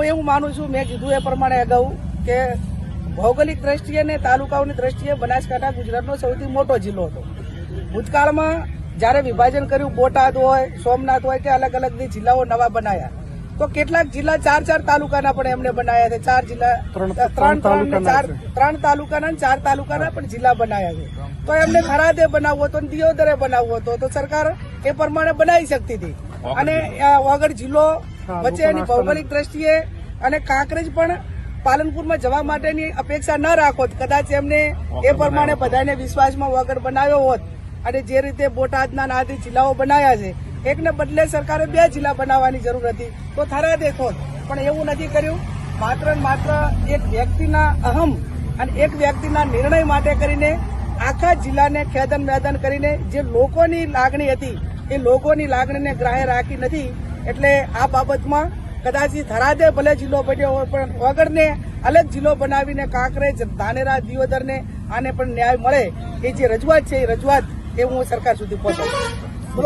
હું એવું માનું છું મેં કીધું એ પ્રમાણે અગાઉ કે ભૌગોલિક દ્રષ્ટિએ ને તાલુકાઓની દ્રષ્ટિએ બનાસકાંઠા ગુજરાતનો સૌથી મોટો જિલ્લો હતો. ભૂતકાળમાં જ્યારે વિભાજન કર્યું બોટાદ હોય સોમનાથ હોય કે અલગ અલગ જિલ્લાઓ નવા બનાયા તો કેટલાક જિલ્લા ચાર ચાર તાલુકાના પણ એમને બનાયા છે. ચાર જિલ્લા ત્રણ- ત્રણ ચાર તાલુકાના ત્રણ તાલુકાના ચાર તાલુકાના પણ જિલ્લા બનાયા છે. તો એમને ખરાદે બનાવવો હતો દિયોદરે બનાવવો હતો. તો સરકાર એ પ્રમાણે બનાવી શકતી હતી. અને આ વાગડ જિલ્લો વચ્ચે એની ભૌગોલિક દ્રષ્ટિએ અને કાંકરેજ પણ પાલનપુરમાં જવા માટેની અપેક્ષા ન રાખો. કદાચ એમને એ પ્રમાણે બધાને વિશ્વાસમાં વગર બનાવ્યો હોત અને જે રીતે બોટાદના ને આદિ જિલ્લાઓ બનાવ્યા છે એકને બદલે સરકારે બે જિલ્લા બનાવવાની જરૂર હતી. તો થરા દેખો પણ એવું નથી કર્યું. માત્ર માત્ર એક વ્યક્તિના અહમ અને એક વ્યક્તિના નિર્ણય માટે કરીને આખા જિલ્લાને ખેદન મેદન કરીને જે લોકોની લાગણી હતી એ લોકોની લાગણીને ગ્રાહ્ય રાખી નથી. એટલે આ બાબતમાં કદાચ થરાદે ભલે જિલ્લો બન્યો હોય, પણ વગરને અલગ જિલ્લો બનાવીને કાંકરેજ ધાનેરા, દિયોદરને આને પણ ન્યાય મળે. એ જે રજૂઆત છે, એ રજૂઆત એ હું સરકાર સુધી પહોંચાડું